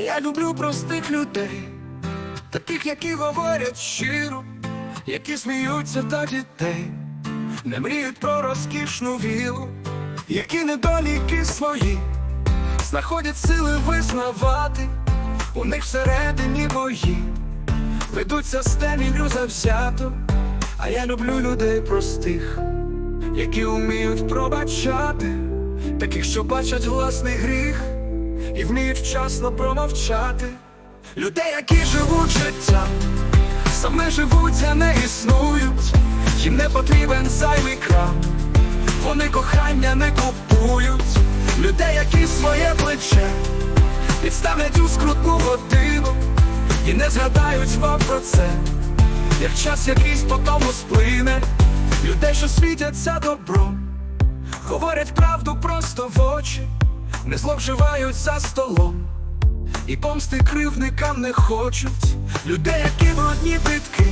я люблю простих людей, таких, які говорять щиро, які сміються до дітей, не мріють про розкішну вілу, які недоліки свої, знаходять сили визнавати, у них всередині бої, ведуться з стелінню завзято, а я люблю людей простих, які вміють пробачати, таких, що бачать власний гріх і вміють вчасно промовчати. Людей, які живуть життям, саме живуть, а не існують, їм не потрібен зайвий крам, вони кохання не купують, людей, які своє плече підставлять у скрутну годину і не згадають вам про це, як час якийсь по тому сплине, людей, що світяться добром, говорять правду просто в очі, не зловживають за столом. І помсти кривникам не хочуть. Людей, які брудні битки,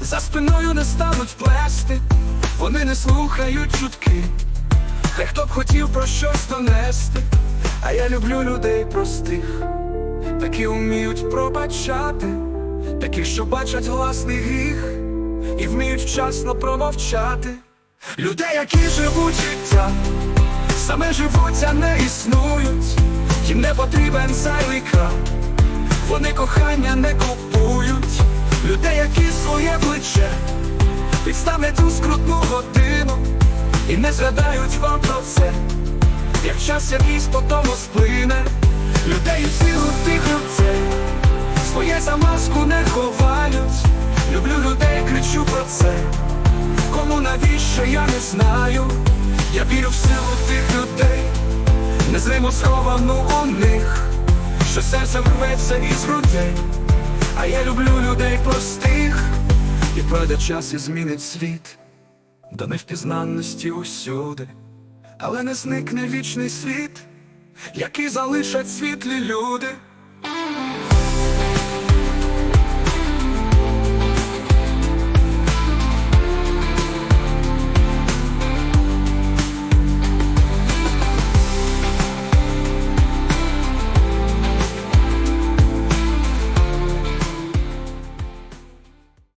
за спиною не стануть плести, вони не слухають чутки, хай хто б хотів про щось донести, а я люблю людей простих, такі вміють пробачати, такі, що бачать власний гріх, і вміють вчасно промовчати, людей, які живуть життя, саме живуть, а не існують. Їм не потрібен зайвий крам, вони кохання не купують, людей, які своє плече підставлять у скрутну годину і не згадають вам про це, як час якийсь по тому сплине, людей у тих людей, своє за маску не ховають, люблю людей, кричу про це, кому навіщо я не знаю, я вірю в силу тих людей незримо сховану у них, що серце рветься із грудей, а я люблю людей простих, і пройде час і змінить світ до невпізнанності усюди, але не зникне вічний світ, який залишать світлі люди.